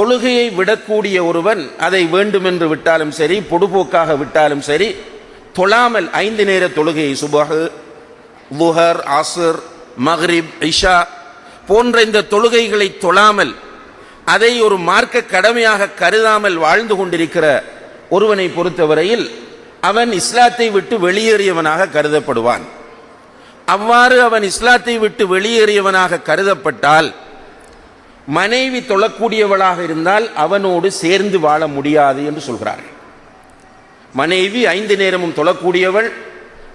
தொழுகையை விடக்கூடிய ஒருவன் அதை வேண்டுமென்று விட்டாலும் சரி பொடுபோக்காக விட்டாலும் சரி தொழாமல் ஐந்து நேர தொழுகையை சுபஹு லுஹர் ஆசர் மஹ்ரிப் இஷா போன்ற இந்த தொழுகைகளை தொழாமல் அதை ஒரு மார்க்க கடமையாக கருதாமல் வாழ்ந்து கொண்டிருக்கிற ஒருவனை பொறுத்தவரையில் அவன் இஸ்லாத்தை விட்டு வெளியேறியவனாக கருதப்படுவான். அவ்வாறு அவன் இஸ்லாத்தை விட்டு வெளியேறியவனாக கருதப்பட்டால் மனைவி தொழக்கூடியவளாக இருந்தால் அவனோடு சேர்ந்து வாழ முடியாது என்று சொல்கிறார்கள். மனைவி ஐந்து நேரமும் தொழக்கூடியவள்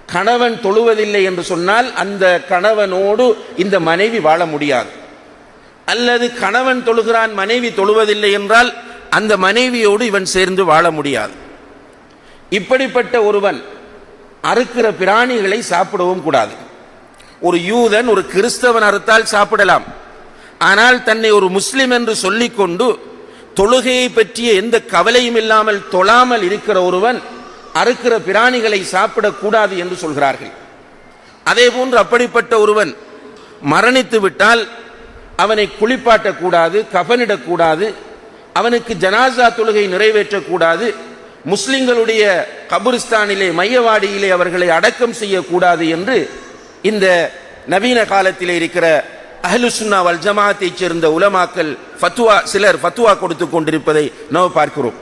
கணவன் தொழுவதில்லை என்று சொன்னால் அந்த கணவனோடு இந்த மனைவி வாழ முடியாது. அல்லது கணவன் தொழுகிறான் மனைவி தொழுவதில்லை என்றால் அந்த மனைவியோடு இவன் சேர்ந்து வாழ முடியாது. இப்படிப்பட்ட ஒருவன் அறுக்கிற பிராணிகளை சாப்பிடவும் கூடாது. ஒரு யூதன் ஒரு கிறிஸ்தவன் அறுத்தால் சாப்பிடலாம். ஆனால் தன்னை ஒரு முஸ்லிம் என்று சொல்லிக்கொண்டு தொழுகையை பற்றிய எந்த கவலையும் இல்லாமல் தொழாமல் இருக்கிற ஒருவன் அறுக்கிற பிராணிகளை சாப்பிடக்கூடாது என்று சொல்கிறார்கள். அதே போன்று அப்படிப்பட்ட ஒருவன் மரணித்து விட்டால் அவனை குளிப்பாட்டக்கூடாது கபனிடக்கூடாது அவனுக்கு ஜனாசா தொழுகை நிறைவேற்றக்கூடாது முஸ்லிம்களுடைய கபுரிஸ்தானிலே மையவாடியிலே அவர்களை அடக்கம் செய்யக்கூடாது என்று இந்த நவீன காலத்திலே இருக்கிற அஹலுசுன்னா வல் ஜமாத்தைச் சேர்ந்த உலமாக்கள் ஃபத்துவா சிலர் ஃபத்துவா கொடுத்து கொண்டிருப்பதை நாம் பார்க்கிறோம்.